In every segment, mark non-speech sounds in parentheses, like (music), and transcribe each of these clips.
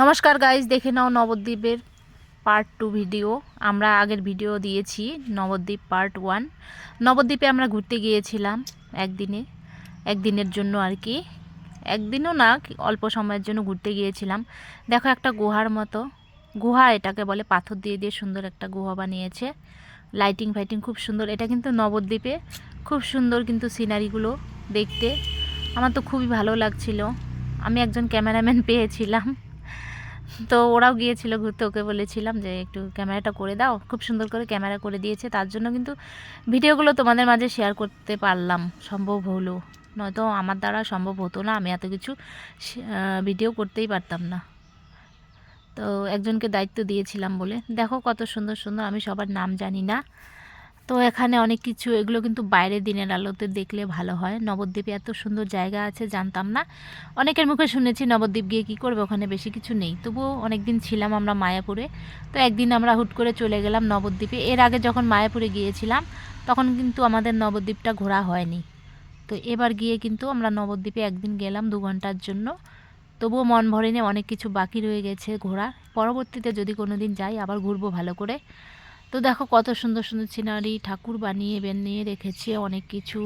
নমস্কার গাইজ দেখে নাও নবদ্বীপের পার্ট টু ভিডিও আমরা আগের ভিডিও দিয়েছি, নবদ্বীপ পার্ট ওয়ান নবদ্বীপে আমরা ঘুরতে গিয়েছিলাম একদিনে, একদিনের জন্য আর কি। একদিনও না, অল্প সময়ের জন্য ঘুরতে গিয়েছিলাম। দেখো একটা গুহার মতো। গুহা এটাকে বলে, পাথর দিয়ে দিয়ে সুন্দর একটা গুহা বানিয়েছে। লাইটিং ফাইটিং খুব সুন্দর। এটা কিন্তু নবদ্বীপে খুব সুন্দর কিন্তু সিনারিগুলো দেখতে। আমার তো খুবই ভালো লাগছিল। আমি একজন ক্যামেরাম্যান পেয়েছিলাম। তো ওরাও গিয়েছিল ঘুরতে, ওকে বলেছিলাম যে একটু ক্যামেরাটা করে দাও, খুব সুন্দর করে ক্যামেরা করে দিয়েছে, তার জন্য কিন্তু ভিডিওগুলো তোমাদের মাঝে শেয়ার করতে পারলাম, সম্ভব হলো। নয়তো আমার দ্বারা সম্ভব হতো না, আমি এত কিছু ভিডিও করতেই পারতাম না। তো একজনকে দায়িত্ব দিয়েছিলাম বলে, দেখো কত সুন্দর সুন্দর, আমি সবার নাম জানি না। তো এখানে অনেক কিছু, এগুলো কিন্তু বাইরের দিনের আলোতে দেখলে ভালো হয়। নবদ্বীপে এত সুন্দর জায়গা আছে, জানতাম না। অনেকের মুখে শুনেছি নবদ্বীপ গিয়ে কী করবে, ওখানে বেশি কিছু নেই। তবুও অনেক দিন ছিলাম আমরা মায়াপুরে। তো একদিন আমরা হুট করে চলে গেলাম নবদ্বীপে। এর আগে যখন মায়াপুরে গিয়েছিলাম, তখন কিন্তু আমাদের নবদ্বীপটা ঘোরা হয়নি। তো এবার গিয়ে কিন্তু আমরা নবদ্বীপে একদিন গেলাম দু ঘণ্টার জন্য। তবুও মন ভরেনি, অনেক কিছু বাকি রয়ে গেছে ঘোরা পরবর্তীতে যদি কোনো দিন যাই, আবার ঘুরবো ভালো করে। তো দেখো কত সুন্দর সুন্দর সিনারি ঠাকুর বানিয়ে বানিয়ে রেখেছে অনেক কিছু।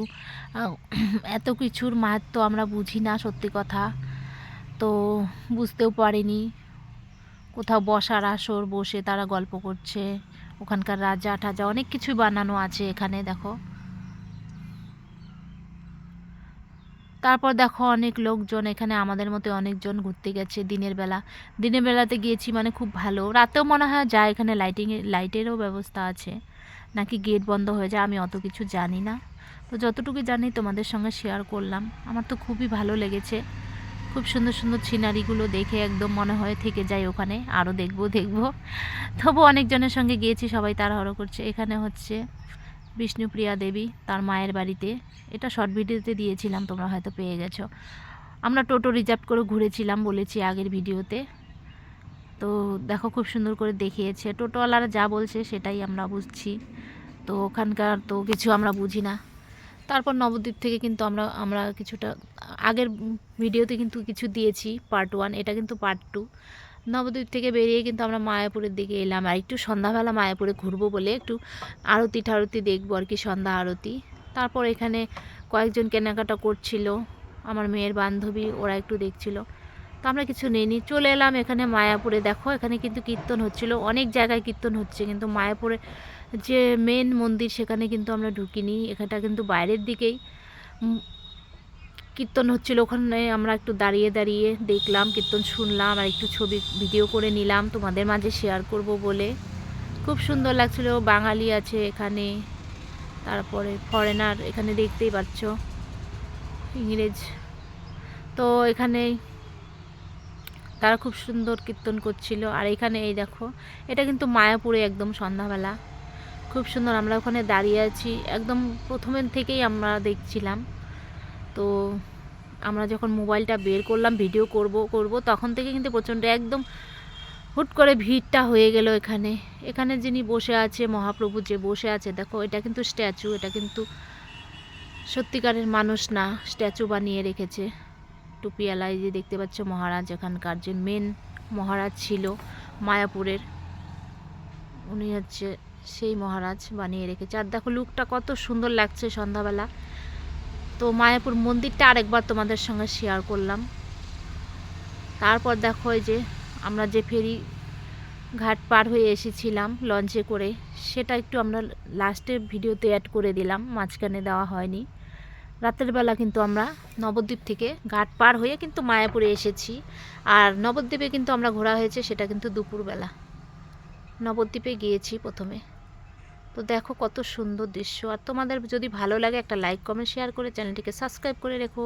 (clears throat) এত কিছুর মাহাত্ম আমরা বুঝি না সত্যি কথা। তো বুঝতেও পারিনি। কোথাও বসার আসর বসে তারা গল্প করছে। ওখানকার রাজা ঠাজা অনেক কিছুই বানানো আছে এখানে, দেখো। তারপর দেখো অনেক লোকজন এখানে আমাদের মতো অনেকজন ঘুরতে গেছে দিনের বেলা। দিনের বেলাতে গিয়েছি মানে খুব ভালো। রাতেও মনে হয় যায় এখানে লাইটিং লাইটেরও ব্যবস্থা আছে। নাকি গেট বন্ধ হয়ে যায় আমি অত কিছু জানি না। তো যতটুকু জানি তোমাদের সঙ্গে শেয়ার করলাম। আমার তো খুবই ভালো লেগেছে। খুব সুন্দর সুন্দর সিনারিগুলো দেখে একদম মনে হয় থেকে যাই ওখানে। আরও দেখব দেখব। তবু অনেকজনের সঙ্গে গিয়েছি, সবাই তাড়াহড়ো করছে। এখানে হচ্ছে বিষ্ণুপ্রিয়া দেবী তার মায়ের বাড়িতে। এটা শর্ট ভিডিওতে দিয়েছিলাম, তোমরা হয়তো পেয়ে গেছো। আমরা টোটো রিজার্ভ করে ঘুরেছিলাম বলেছি আগের ভিডিওতে তো। দেখো খুব সুন্দর করে দেখিয়েছে। টোটোওয়ালারা যা বলছে সেটাই আমরা বুঝছি। তো ওখানকার তো কিছু আমরা বুঝি না। তারপর নবদ্বীপ থেকে কিন্তু আমরা আমরা কিছুটা আগের ভিডিওতে কিন্তু কিছু দিয়েছি পার্ট ওয়ান এটা কিন্তু পার্ট টু নবদ্বীপ থেকে বেরিয়ে কিন্তু আমরা মায়াপুরের দিকে এলাম। আর একটু সন্ধ্যাবেলা মায়াপুরে ঘুরবো বলে একটু আরতি ঠারতি দেখব আর কি, সন্ধ্যা আরতি। তারপর এখানে কয়েকজন কেনাকাটা করছিল, আমার মেয়ের বান্ধবী, ওরা একটু দেখছিল। তো আমরা কিছু নেইনি, চলে এলাম এখানে মায়াপুরে। দেখো, এখানে কিন্তু কীর্তন হচ্ছিল, অনেক জায়গায় কীর্তন হচ্ছে, কিন্তু মায়াপুরে যে মেন মন্দির সেখানে কিন্তু আমরা ঢুকিনি, এখানটা কিন্তু বাইরের দিকেই। কীর্তন হচ্ছিল ওখানে, আমরা একটু দাঁড়িয়ে দাঁড়িয়ে দেখলাম, কীর্তন শুনলাম আর একটু ছবি, ভিডিও করে নিলাম, তোমাদের মাঝে শেয়ার করব বলে। খুব সুন্দর লাগছিল, বাঙালি আছে এখানে, তারপরে ফরেনার এখানে দেখতেই পাচ্ছ, ইংরেজ। তো এখানে তারা খুব সুন্দর কীর্তন করছিল, আর এখানে এই দেখো, এটা কিন্তু মায়াপুরে একদম সন্ধ্যাবেলা। খুব সুন্দর, আমরা ওখানে দাঁড়িয়ে আছি, একদম প্রথমের থেকেই আমরা দেখছিলাম। তো আমরা যখন মোবাইলটা বের করলাম, ভিডিও করব করব, তখন থেকে কিন্তু প্রচণ্ড একদম হুট করে ভিড়টা হয়ে গেল এখানে। এখানে যিনি বসে আছে, মহাপ্রভু যে বসে আছে, দেখো, এটা কিন্তু স্ট্যাচু, এটা কিন্তু সত্যিকারের মানুষ না, স্ট্যাচু বানিয়ে রেখেছে। টুপিয়ালায় যে দেখতে পাচ্ছ মহারাজ এখানকার, যে মেন মহারাজ ছিল মায়াপুরের। উনি হচ্ছে সেই মহারাজ বানিয়ে রেখেছে। আর দেখো লুকটা কত সুন্দর লাগছে সন্ধ্যাবেলা। তো মায়াপুর মন্দিরটা আরেকবার তোমাদের সঙ্গে শেয়ার করলাম। তারপর দেখো যে আমরা যে ফেরি ঘাট পার হয়ে এসেছিলাম লঞ্চে করে, সেটা একটু আমরা লাস্টে ভিডিওতে অ্যাড করে দিলাম, মাঝখানে দেওয়া হয়নি। রাতের বেলা কিন্তু আমরা নবদ্বীপ থেকে ঘাট পার হয়ে কিন্তু মায়াপুরে এসেছি, আর নবদ্বীপে কিন্তু আমরা ঘোরা হয়েছে সেটা কিন্তু দুপুরবেলা। নবদ্বীপে গিয়েছি প্রথমে। তো দেখো কত সুন্দর দৃশ্য। আর তোমাদের যদি ভালো লাগে একটা লাইক কমেন্ট শেয়ার করে চ্যানেলটিকে সাবস্ক্রাইব করে রেখো।